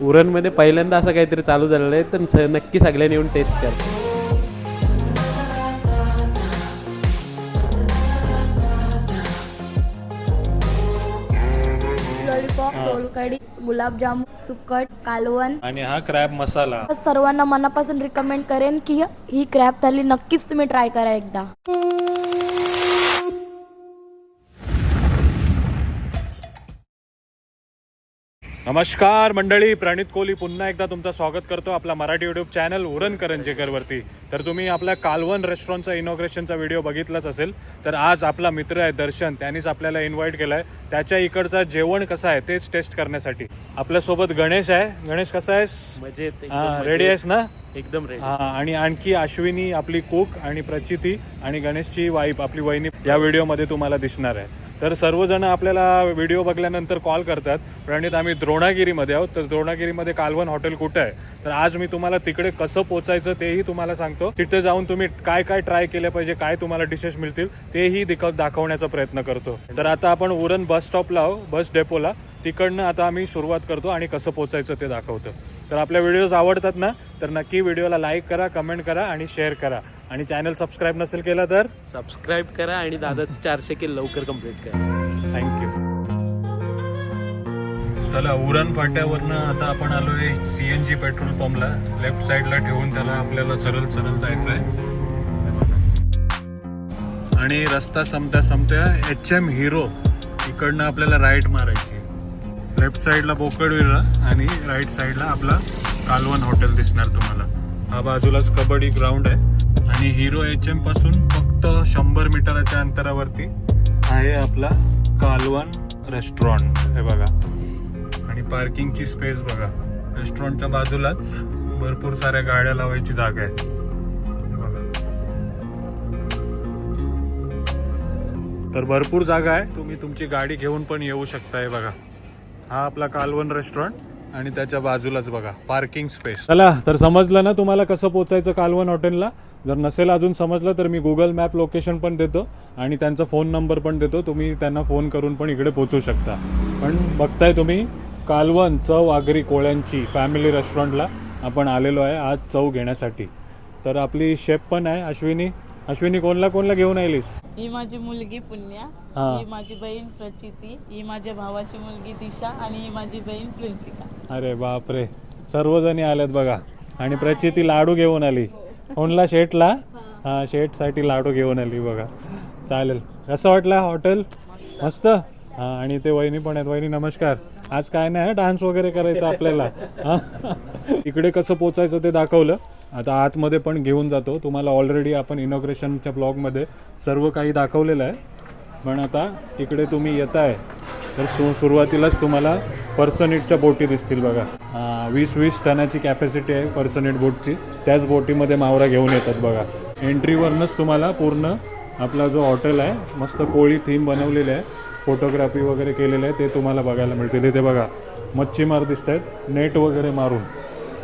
उरणमध्ये पहिल्यांदा असं काहीतरी चालू झालेलं आहे तर स- नक्की सगळ्यांनी येऊन टेस्ट कर. गुलाबजाम सुकट कालवण. आणि हा क्रॅब मसाला. सर्वांना मनापासून रिकमेंड करेन की ही क्रॅब थाली नक्कीच तुम्ही ट्राय करा एकदा. नमस्कार मंडळी प्रणित कोहली पुन्हा एकदा तुमचं स्वागत करतो आपला मराठी युट्यूब चॅनल उरण करंजेकरवरती. तर तुम्ही आपल्या कालवण रेस्टॉरंटचा इनॉग्रेशनचा व्हिडिओ बघितलाच असेल तर आज आपला मित्र आहे दर्शन त्यांनीच आपल्याला इन्व्हाइट केलं आहे त्याच्या इकडचं जेवण कसं आहे तेच टेस्ट करण्यासाठी. आपल्यासोबत गणेश आहे. गणेश कसा आहेस? मजेत हा रेडी आहेस ना? एकदम रेडी हा आणि आणखी अश्विनी आपली कुक आणि प्रचिती आणि गणेशची वाईफ आपली वहिनी या व्हिडिओमध्ये तुम्हाला दिसणार आहे. तर सर्वजण आपल्याला व्हिडिओ बघल्यानंतर कॉल करतात. प्रणित आम्ही द्रोणागिरीमध्ये आहोत. तर द्रोणागिरीमध्ये कालवण हॉटेल कुठं आहे? तर आज मी तुम्हाला तिकडे कसं पोचायचं तेही तुम्हाला सांगतो. तिथे जाऊन तुम्ही काय काय ट्राय केलं पाहिजे काय तुम्हाला डिशेस मिळतील तेही दिक- दाखवण्याचा प्रयत्न करतो. तर आता आपण उरण बस स्टॉपला आहो बस डेपोला. तिकडनं आता आम्ही सुरुवात करतो आणि कसं पोचायचं ते दाखवतो. तर आपल्या व्हिडिओज आवडतात ना तर नक्की व्हिडिओला लाईक करा कमेंट करा आणि शेअर करा. आणि चॅनल सबस्क्राईब नसेल केला तर? सबस्क्राईब करा आणि दादाचं चारशे के लवकर कंप्लीट करा. थँक्यू चला उरण फाट्यावरनं आता आपण आलोय सी एन जी पेट्रोल पंपला. लेफ्ट साईडला ठेवून त्याला आपल्याला सरळ सरळ जायचंय. आणि रस्ता संपता संपता एच एम हिरो इकडनं आपल्याला राईट मारायची. लेफ्ट साईडला बोकडविरा आणि राईट साईडला आपला कालवन हॉटेल दिसणार तुम्हाला. हा बाजूलाच कबड्डी ग्राउंड आहे आणि हिरो एच एमपासून फक्त शंभर मीटराच्या अंतरावरती आहे आपला कालवन रेस्टॉरंट हे बघा. आणि पार्किंगची स्पेस बघा. रेस्टॉरंटच्या बाजूलाच भरपूर साऱ्या गाड्या लावायची जागा आहे. हे बघा. तर भरपूर जागा आहे. तुम्ही तुमची गाडी घेऊन पण येऊ शकता हे बघा. हा आपला कालवन रेस्टॉरंट आणि त्याच्या बाजूलाच बघा पार्किंग स्पेस चला तर समजलं ना तुम्हाला कसं पोचायचं कालवन हॉटेलला? जर नसेल अजून समजलं तर मी गुगल मॅप लोकेशन पण देतो आणि त्यांचा फोन नंबर पण देतो. तुम्ही त्यांना फोन करून पण इकडे पोचू शकता. पण बघताय तुम्ही कालवन चव आगरी कोळ्यांची फॅमिली रेस्टॉरंटला आपण आलेलो आहे आज चव घेण्यासाठी. तर आपली शेफ पण आहे अश्विनी. अश्विनी कोणला कोणला घेऊन आलीस? ही माझी मुलगी पुण्या हा. ही माझी बहीण प्रचिती ही माझ्या भावाची मुलगी दिशा आणि ही माझी बहीण प्रिन्सिका. अरे बापरे. सर्वजणी आल्यात बघा. आणि प्रचिती लाडू घेऊन आली. कोणला? शेटला हा शेटसाठी लाडू घेऊन आली बघा. चालेल. कसं वाटलं हॉटेल? मस्त. हा आणि ते वहिनी पण आहेत. वहिनी नमस्कार. आज काय नाही डान्स वगैरे करायचं आपल्याला. हा? इकडे कसं पोचायचं ते दाखवलं. आता आतमध्ये पण घेऊन जातो. तुम्हाला ऑलरेडी आपण इनॉग्रेशनच्या ब्लॉगमध्ये सर्व काही दाखवलेलं आहे. पण आता इकडे तुम्ही येताय तर सु सुरुवातीलाच तुम्हाला पर्सनेटच्या बोटी दिसतील बघा. वीस वीस टनाची कॅपॅसिटी आहे पर्सनेट बोटची त्याच बोटीमध्ये मावरा घेऊन येतात बघा. एंट्रीवरनंच तुम्हाला पूर्ण आपला जो हॉटेल आहे मस्त कोळी थीम बनवलेली आहे. फोटोग्राफी वगैरे केलेलं आहे ते तुम्हाला बघायला मिळते तिथे बघा मच्छीमार दिसत आहेत नेट वगैरे मारून.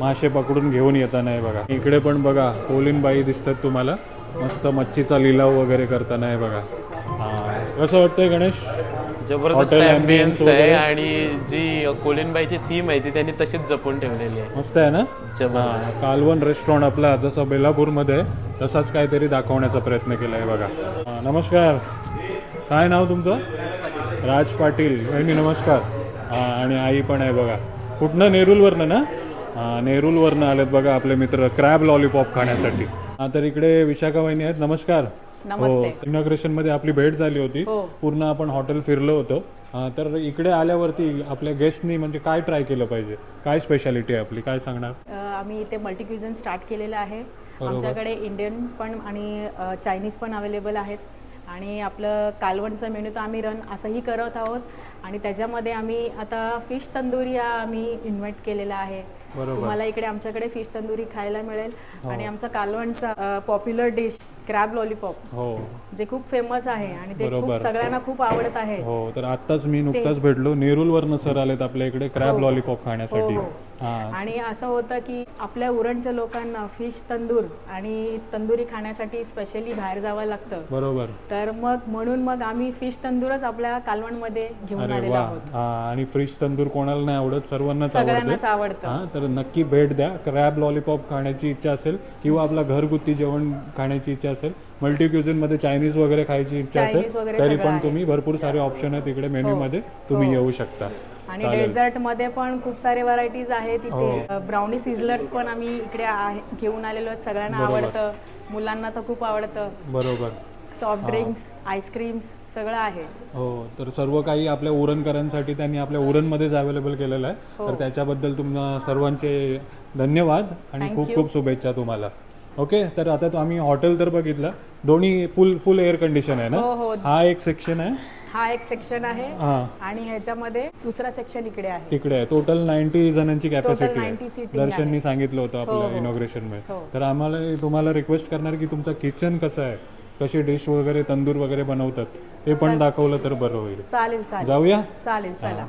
मासे पकडून घेऊन येताना आहे बघा. इकडे पण बघा कोलिनबाई दिसतात तुम्हाला. मस्त मच्छीचा लिलाव वगैरे करताना आहे बघा. हा. कसं वाटतंय गणेश? जबरदस्त ambience आहे. आणि जी कोलिनबाईची थीम आहे ती त्यांनी तशीच जपून ठेवलेली आहे. मस्त आहे ना? जबरदस्त. हा, कालवण रेस्टॉरंट आपला जसं बेलापूरमध्ये आहे, तसाच काहीतरी दाखवण्याचा प्रयत्न केला आहे बघा. हा, नमस्कार. काय नाव तुमचं? राज पाटील. वहिनी नमस्कार. हा आणि आई पण आहे बघा. कुठनं? नेरूलवरनं ना? नेरूलवरनं आलेत बघा आपले मित्र क्रॅब लॉलीपॉप खाण्यासाठी. हा तर इकडे विशाखा वहिनी आहेत. नमस्कार. हो इनॉग्रेशनमध्ये आपली भेट झाली होती. पूर्ण आपण हॉटेल फिरलो होतो. हा, तर इकडे आल्यावरती आपल्या गेस्टनी म्हणजे काय ट्राय केलं पाहिजे? काय स्पेशालिटी आहे आपली? काय सांगणार? अ, आम्ही इथे मल्टी क्युझन स्टार्ट केलेलं आहे. आमच्याकडे इंडियन पण आणि अ, चायनीज पण अवेलेबल आहेत. आणि आपलं कालवणचं मेन्यू तर आम्ही रन असंही करत आहोत. आणि त्याच्यामध्ये आम्ही आता फिश तंदुरी हा आम्ही इन्व्हाइट केलेला आहे. तुम्हाला इकडे आमच्याकडे फिश तंदुरी खायला मिळेल. आणि आमचा कालवणचा पॉप्युलर डिश क्रॅब लॉलीपॉप हो. जे खूप फेमस आहे आणि ते खूप. सगळ्यांना खूप आवडत आहे. हो तर आत्ताच मी नुकताच भेटलो. नेरूलवरनं सर आलेत आपल्या इकडे क्रॅब लॉलीपॉप खाण्यासाठी. हो, हो. हा. आणि असं होतं की आपल्या उरणच्या लोकांना फिश तंदूर आणि तंदुरी खाण्यासाठी स्पेशली बाहेर जावं लागतं. बरोबर. तर मग म्हणून मग आम्ही फिश तंदूरच आपल्या कालवणमध्ये घेऊन आलेलो आहोत. आणि फ्रीज तंदूर कोणाला नाही आवडत सर्वांनाच सगळ्यांनाच आवडते. तर नक्की भेट द्या. क्रॅब लॉलीपॉप खाण्याची इच्छा असेल किंवा आपला घरगुती जेवण खाण्याची इच्छा असेल मल्टी क्युझिनमध्ये चायनीज वगैरे खायची इच्छा असेल तरी पण. तुम्ही भरपूर सारे ऑप्शन आहेत इकडे मेन्यू हो. मध्ये. तुम्ही हो. येऊ शकता. आणि चालेल. डेझर्टमध्ये पण खूप सारे व्हरायटीज आहेत. हो. तिथे ब्राउनी सिझलर्स पण आम्ही इकडे आहे- घेऊन आलेलो आहेत. सगळ्यांना बरोबर. आवडतं. मुलांना तर खूप आवडतं. बरोबर. सॉफ्ट ड्रिंक्स आईस्क्रीम्स सगळं आहे. हो तर सर्व काही आपल्या उरणकरांसाठी त्यांनी आपल्या उरणमध्येच अवेलेबल केलेलं आहे. हो. तर त्याच्याबद्दल तुम्हा सर्वांचे धन्यवाद आणि खूप खूप शुभेच्छा तुम्हाला. ओके तर आता तो आम्ही हॉटेल तर बघितलं. दोन्ही फुल फुल एअर कंडिशन आहे ना? हो. हा. एक सेक्शन आहे. हा एक सेक्शन आहे हा. आणि ह्याच्यामध्ये दुसरा सेक्शन इकडे आहे. तिकडे आहे. टोटल नाईन्टी जणांची कॅपॅसिटी 90 आहे. seating दर्शननी सांगितलं होतं आपलं हो. इनॉग्रेशनमध्ये. हो. तर आम्हाला तुम्हाला रिक्वेस्ट करणार की तुमचं किचन कसं आहे? कशी डिश वगैरे तंदूर वगैरे बनवतात? ते पण दाखवलं तर बरं होईल. चालेल चालेल. जाऊया? चालेल चला.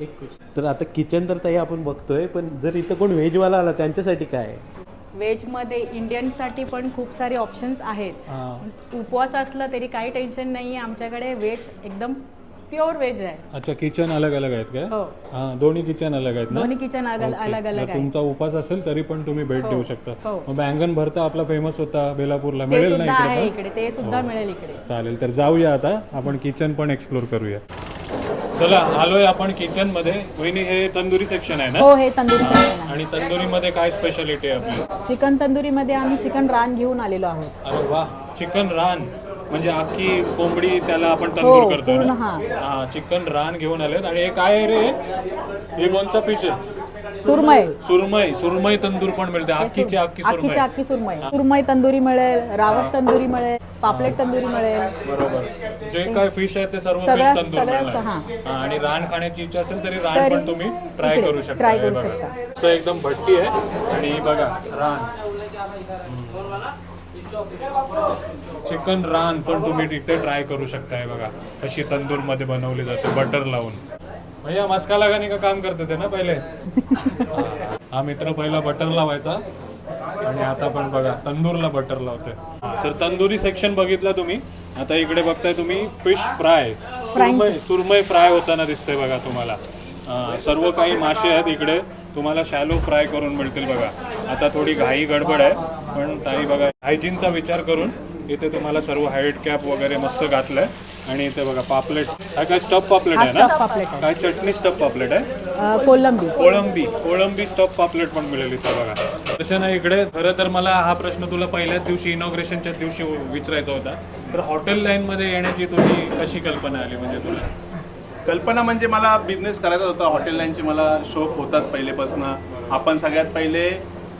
एक तर आता किचन तर ताई आपण बघतोय पण जर इथं कोण व्हेजवाला आला त्यांच्यासाठी काय आहे? व्हेजमध्ये इंडियनसाठी पण खूप सारे ऑप्शन्स आहेत. हा. उपवास असला तरी काही टेन्शन नाही आहे आमच्याकडे व्हेज एकदम प्युअर व्हेज आहे. अच्छा किचन अलग अलग आहेत काय? हो. हा दोन्ही किचन अलग आहेत ना? दोन्ही किचन अलग. अलग अलग तुमचा उपास असेल तरी पण तुम्ही भेट देऊ शकता. हो. बँगन भरता आपला फेमस होता बेलापूरला. मिळेल ना इकडे ते सुद्धा मिळेल इकडे? चालेल तर जाऊया आता. आपण किचन पण एक्सप्लोर करूया. चला आलोय आपण किचनमध्ये वहिनी हे तंदुरी सेक्शन आहे ना? हो हे तंदुरी आहे. आणि तंदुरी मध्ये काय स्पेशालिटी आहे आपली? चिकन तंदुरीमध्ये आम्ही चिकन रान घेऊन आलेलो आहोत. अरे वा चिकन रान. म्हणजे अख्खी कोंबडी त्याला आपण हो, तंदूर करतोय पूर्ण ना हा. हा चिकन रान घेऊन आलेत. आणि हे काय आहे रे? हे कोणचा पीस आहे? सुरमई. सुरमई सुरमई तंदूर पण मिळते. अख्खीची अख्खी सुरमई. अख्खीची अख्खी सुरमई. सुरमई तंदुरी मिळेल रावस तंदुरी मिळेल पापलेट तंदुरी मिळेल. बरोबर. जे काय फिश आहे ते सर्व फिश सगळ्या- तंदूर सगळ्या- मिळणार. हा. हा, आणि रान खाण्याची इच्छा असेल तरी रान तरी पण तुम्ही ट्राय इकडे करू शकता. try हे करू बघा. मस्त एकदम भट्टी आहे. आणि बघा रान. चिकन रान पण तुम्ही तिथे ट्राय करू शकता. हे बघा कशी तंदूरमध्ये बनवली जाते बटर लावून. भैया मस्का लगाने का काम करते थे ना पहिले? हा. मित्र पहिला बटर लावायचा. आणि आता पण बघा तंदूरला बटर लावतोय. हा, तर तंदुरी सेक्शन बघितलं तुम्ही. आता इकडे बघताय तुम्ही फिश फ्राय सुरमई सुरमई फ्राय होताना दिसतंय बघा तुम्हाला. सर्व काही मासे आहेत इकडे. तुम्हाला शॅलो फ्राय करून मिळतील बघा. आता थोडी घाई गडबड आहे पण ताई बघा हायजीनचा विचार करून इथे तुम्हाला सर्व हाईट कॅप वगैरे मस्त घातलंय. आणि इथे बघा पापलेट. हा काय स्टफ पापलेट आहे ना? पापलेट आहे. काय चटणी स्टफ पापलेट आहे? कोलंबी. कोळंबी. कोळंबी स्टॉप पापलेट पण मिळेल इथं बघा. तसं ना इकडे. खरं तर मला हा प्रश्न तुला पहिल्याच दिवशी इनॉग्रेशनच्या दिवशी विचारायचा होता. तर हॉटेल लाईन मध्ये येण्याची तुझी कशी कल्पना आली म्हणजे तुला? कल्पना म्हणजे मला बिझनेस करायचा होता. हॉटेल लाईनची मला शौक होतात पहिलेपासनं. आपण सगळ्यात पहिले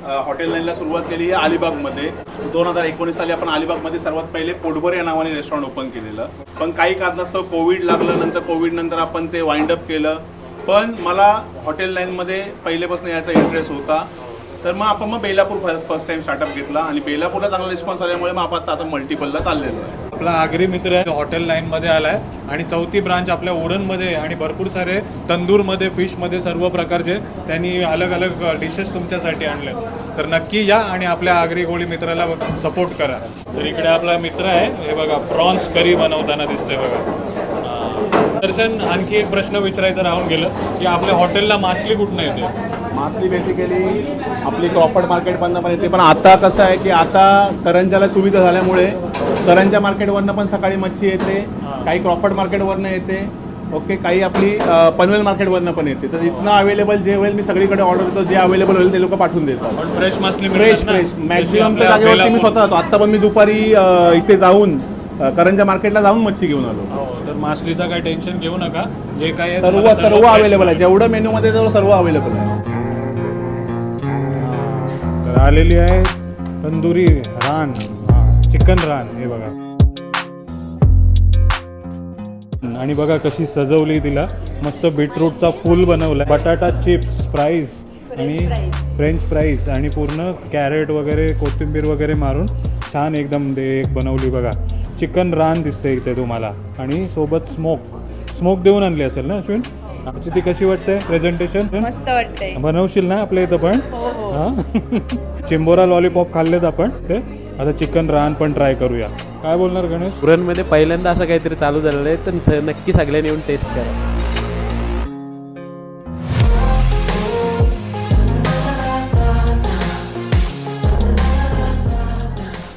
हॉटेल लाईनला सुरुवात केली आहे अलिबागमध्ये. दोन हजार एकोणीस साली आपण अलिबागमध्ये सर्वात पहिले पोटभर या नावाने रेस्टॉरंट ओपन केलेलं. पण काही कारणास्तव कोविड लागलं नंतर कोविड नंतर आपण ते वाइंड अप केलं. पण मला हॉटेल लाईनमध्ये पहिलेपासून याचा इंटरेस्ट होता. तर मग आपण मग बेलापूर फर्स्ट टाइम स्टार्टअप घेतला आणि बेलापूरला चांगला रिस्पॉन्स आल्यामुळे मग आपण आता आता मल्टिपलला चाललेलो आहे. आपला आगरी मित्र आहे हॉटेल लाईन मध्ये आलाय. आणि चौथी ब्रांच आपल्या उडनमध्ये आणि भरपूर सारे तंदूरमध्ये फिशमध्ये सर्व प्रकारचे त्यांनी अलग अलग डिशेस तुमच्यासाठी आणले. तर नक्की या आणि आपल्या आगरी गोळी मित्राला सपोर्ट करा. तर इकडे आपला मित्र आहे. हे बघा प्रॉन्स करी बनवताना दिसतंय बघा. दर्शन आणखी एक प्रश्न विचारायचा राहून गेलं की आपल्या हॉटेलला मासली कुठनं येते? मासली बेसिकली आपली क्रॉफर्ड मार्केटमधनं पण येते. पण आता कसं आहे की आता करंजाला सुविधा झाल्यामुळे करंजा मार्केटवरनं पण सकाळी मच्छी येते काही क्रॉफर्ड मार्केटवरनं येते ओके काही आपली पनवेल मार्केटवरनं पण येते. तर इथनं अवेलेबल जे होईल मी सगळीकडे ऑर्डर देतो जे अवेलेबल होईल ते लोक पाठवून देतात. फ्रेश मासली फ्रेश? फ्रेश मॅक्झिमम तर जागेवरती मी स्वतः जातो. आत्ता पण मी दुपारी इथे जाऊन करंजा मार्केटला जाऊन मच्छी घेऊन आलो. हो तर मासलीचं काही टेन्शन घेऊ नका. जे काही सर्व सर्व अवेलेबल आहे. जेवढं मेन्यूमध्ये तेवढं सर्व अवेलेबल आहे. आलेली आहे तंदुरी रान चिकन रान हे बघा. आणि बघा कशी सजवली तिला. मस्त बीटरूटचा फूल बनवला. बटाटा चिप्स फ्राईज आणि फ्रेंच फ्राईज आणि पूर्ण कॅरेट वगैरे कोथिंबीर वगैरे मारून छान एकदम ते एक बनवली बघा. चिकन रान दिसते इथे तुम्हाला. आणि सोबत स्मोक स्मोक देऊन आणली असेल ना अश्विन? आमची ती कशी वाटते? प्रेझेंटेशन मस्त वाटतंय. बनवशील ना आपल्या इथं पण? चिंबोरा लॉलीपॉप खाल्लेत आपण ते. आता चिकन रान पण ट्राय करूया. काय बोलणार गणेश? पुरणमध्ये पहिल्यांदा असं काहीतरी चालू झालेलं आहे तर नक्की सगळ्यांनी येऊन टेस्ट करा.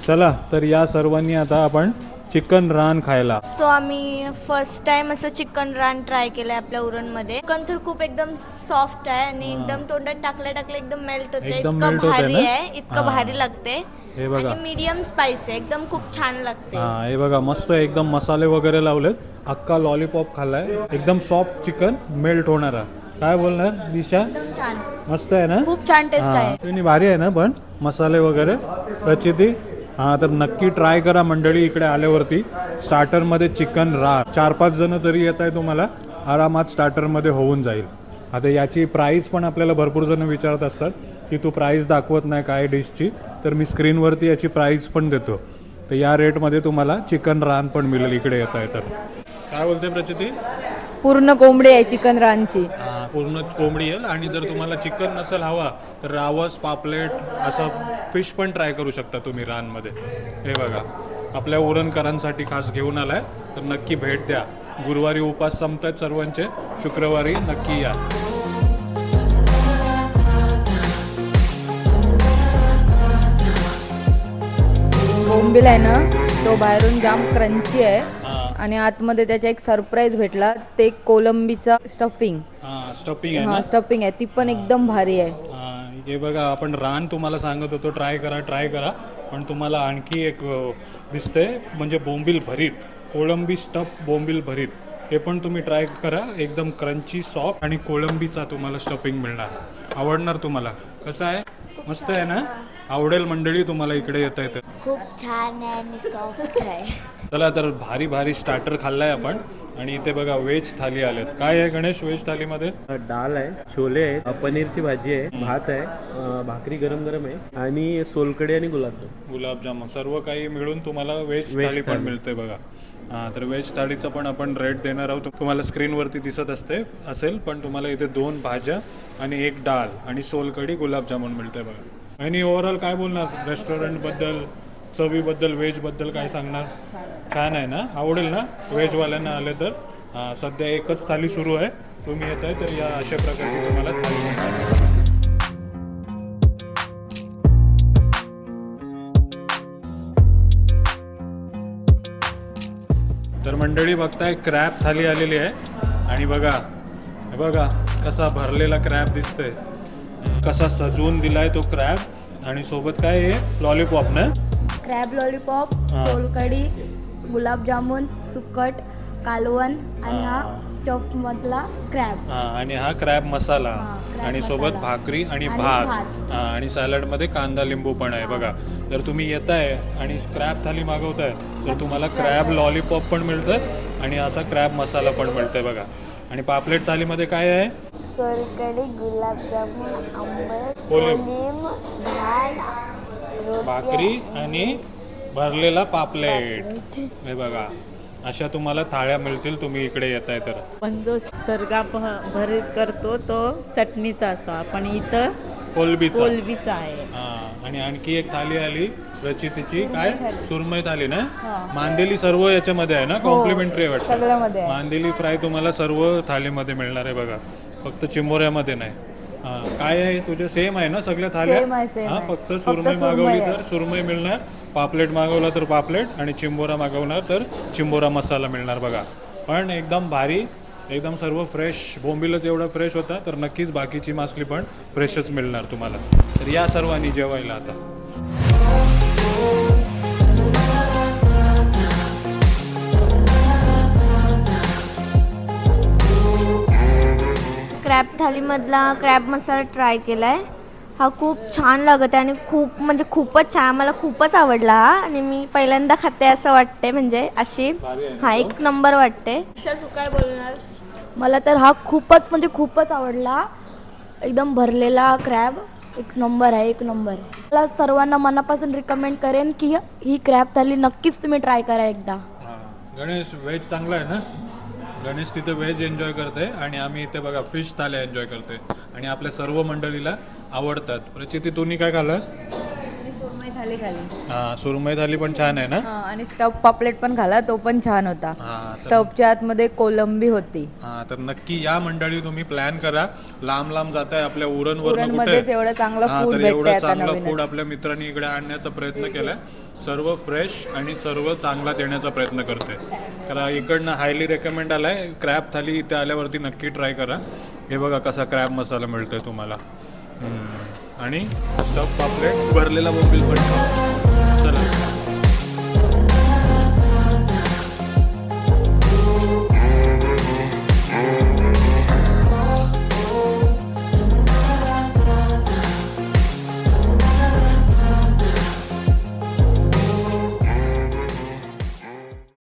चला तर या सर्वांनी आता आपण चिकन रान खायला. सो आम्ही फर्स्ट टाइम असं चिकन रान ट्राय केलंय आपल्या उरणमध्ये. चिकन तर खूप एकदम सॉफ्ट आहे आणि एकदम तोंडात टाकल्या टाकल्या एकदम मेल्ट होते. एकदम इतकं melt होतंय भारी ना? आहे इतकं हा. भारी लागते. हे बघा. आणि मीडियम स्पाइस आहे एकदम खूप छान लागते. हा हे बघा मस्त एकदम मसाले वगैरे लावलेत. अख्खा लॉलीपॉप खाल्लाय. एकदम सॉफ्ट चिकन मेल्ट होणारा काय बोलणार दिशा? एकदम छान. मस्त आहे ना? खूप छान टेस्ट हा, आहे. भारी आहे ना पण? मसाले वगैरे. प्रचिती हा तर नक्की ट्राय करा मंडळी इकडे आल्यावरती. स्टार्टरमध्ये चिकन रा चार पाच जण तरी येत आहे तुम्हाला. आरामात स्टार्टरमध्ये होऊन जाईल. आता याची प्राईस पण आपल्याला भरपूर जण विचारत असतात की तू प्राईस दाखवत नाही काय डिशची? तर मी स्क्रीनवरती याची प्राईस पण देतो. तर या रेटमध्ये तुम्हाला चिकन रान पण मिळेल. इकडे येत आहे तर. काय बोलते प्रचिती? पूर्ण कोंबडी आहे चिकन रानची हा, पूर्ण कोंबडी येईल आणि जर तुम्हाला चिकन नसेल हवा तर रावस पापलेट असं फिश पण ट्राय करू शकता तुम्ही रानमध्ये. हे बघा आपल्या उरणकरांसाठी खास घेऊन आलाय तर नक्की भेट द्या. गुरुवारी उपास संपतात सर्वांचे शुक्रवारी नक्की या. बोंबील आहे ना तो बाहेरून जाम क्रंची आहे. आणि आतमध्ये त्याचा एक सरप्राईज भेटला ते कोलंबीचा स्टफिंग हा स्टफिंग आहे हा ना? स्टफिंग आहे. ती पण एकदम भारी आहे. हा, हे बघा आपण रान तुम्हाला सांगत होतो ट्राय करा ट्राय करा. पण तुम्हाला आणखी एक अ, दिसतंय म्हणजे बोंबील भरीत. कोळंबी स्टफ बोंबील भरीत. हे पण तुम्ही ट्राय करा. एकदम क्रंची सॉफ्ट आणि कोळंबीचा तुम्हाला स्टफिंग मिळणार. आवडणार तुम्हाला. कसं आहे? मस्त आहे ना? आवडेल मंडळी तुम्हाला इकडे येता येतं. खूप छान आहे आणि सॉफ्ट आहे. चला तर भारी भारी स्टार्टर खाल्लाय आपण. आणि इथे बघा व्हेज थाली आलेत. काय आहे गणेश व्हेज थालीमध्ये? डाळ आहे छोले आहेत अ, पनीरची भाजी आहे भात आहे भाकरी गरम गरम आहे आणि सोलकडी आणि गुलाबजाम गुलाबजामुन. सर्व काही मिळून तुम्हाला व्हेज थाली पण. मिळते बघा. हां तर व्हेज थाळीचं पण आपण रेट देणार आहोत. तुम्हाला स्क्रीनवरती दिसत असते असेल पण तुम्हाला इथे दोन भाज्या आणि एक डाळ आणि सोलकडी गुलाबजामुन मिळते बघा. आणि ओव्हरऑल काय बोलणार? रेस्टॉरंटबद्दल चवीबद्दल व्हेजबद्दल काय सांगणार? छान आहे ना? आवडेल ना? व्हेजवाल्यांना आले तर? सध्या एकच थाली सुरू आहे. तुम्ही येत आहे तर या अशा प्रकारची तुम्हाला थाली मिळणार. तर मंडळी बघताय क्रॅब थाली आलेली आहे. आणि बघा हे बघा कसा भरलेला क्रॅब दिसतोय. कसा सजवून दिलाय तो क्रॅब आणि सोबत काय आहे? लॉलीपॉप ना? Crab lollipop. सोलकडी गुलाबजामुन सुकट कालवण आणि हा स्टफ मधला क्रॅब. हा, आणि हा क्रॅब मसाला. हा, आणि सोबत मसाला. भाकरी आणि आणि भात. भात. हा, आणि सॅलडमध्ये कांदा लिंबू पण आहे. बघा जर तुम्ही येताय आणि क्रॅब थाली मागवताय तर तुम्हाला क्रॅब लॉलीपॉप पण मिळतं आणि असा क्रॅब मसाला पण मिळतोय बघा. आणि पापलेट थालीमध्ये काय आहे? सोलकडी गुलाबजामुन आंबट कोलिम. कोलिम, भात भाकरी आणि भरलेला पापलेट. हे बघा अशा तुम्हाला थाळ्या मिळतील तुम्ही इकडे येताय तर. पण जो सरगा भ- भरीत करतो तो चटणीचा असतो. आपण इथं कोलबीचा. कोलबीचा आहे. हा आणि आणखी एक थाली आली रचितीची. काय? सुरमई थाली ना? मांदेली सर्व याच्यामध्ये आहे ना? कॉम्प्लिमेंटरी आहे वाटतं. सगळ्यामध्ये मांदेली फ्राय तुम्हाला सर्व थालीमध्ये मिळणार आहे बघा. फक्त चिंबोऱ्यामध्ये नाही. हा काय आहे? तुझ्या सेम आहे ना सगळ्या थाल्या Same आहे, same हा आहे. फक्त फक्त सुरमई सुरमई मागवली आहे. तर सुरमई मिळणार. पापलेट मागवला तर पापलेट आणि चिंबोरा मागवणार तर चिंबोरा मसाला मिळणार बघा. पण एकदम भारी एकदम सर्व फ्रेश बोंबीलच एवढा फ्रेश होता तर नक्कीच बाकीची मासली पण फ्रेशच मिळणार तुम्हाला. तर या सर्वांनी जेवायला आता. क्रॅब थालीमधला क्रॅब मसाला ट्राय केला आहे हा खूप छान लागत आहे आणि खूप म्हणजे खूपच छान मला खूपच आवडला. हा आणि मी पहिल्यांदा खाते असं वाटते म्हणजे अशी. हा एक नंबर वाटते तू काय बोलणार? मला तर हा खूपच म्हणजे खूपच आवडला. एकदम भरलेला क्रॅब एक नंबर आहे एक नंबर मला सर्वांना मनापासून रिकमेंड करेन की ही क्रॅब थाली नक्कीच तुम्ही ट्राय करा एकदा. हा. गणेश व्हेज चांगला आहे ना? गणेश तिथे व्हेज एन्जॉय करते आणि आम्ही इथे बघा फिश थाल्या एन्जॉय करते. आणि आपल्या सर्व मंडळीला आवडतात. प्रचिती तुम्ही काय खालास खाली खाली. हा सुरमई थाली पण छान आहे ना? हा, आणि स्टफ पापलेट पण खाला तो पण छान होता. हा तर- स्टफच्या आतमध्ये कोलंबी होती. हा तर नक्की या मंडळी तुम्ही प्लॅन करा. लांब लांब जाताय आपल्या उरणवर उरणमध्येच एवढं चांगलं food भेटतंय आता चांगलं नवीनच. फूड आपल्या मित्रांनी इकडे आणण्याचा प्रयत्न केलाय. सर्व फ्रेश आणि सर्व चांगला देण्याचा प्रयत्न करते. तर इकडनं हायली रेकमेंड आलाय. क्रॅब थाली इथे आल्यावरती नक्की ट्राय करा. हे बघा कसा क्रॅब मसाला मिळतोय तुम्हाला. हम्म. आणि स्टफ पापलेट भरलेला मोबाईल पण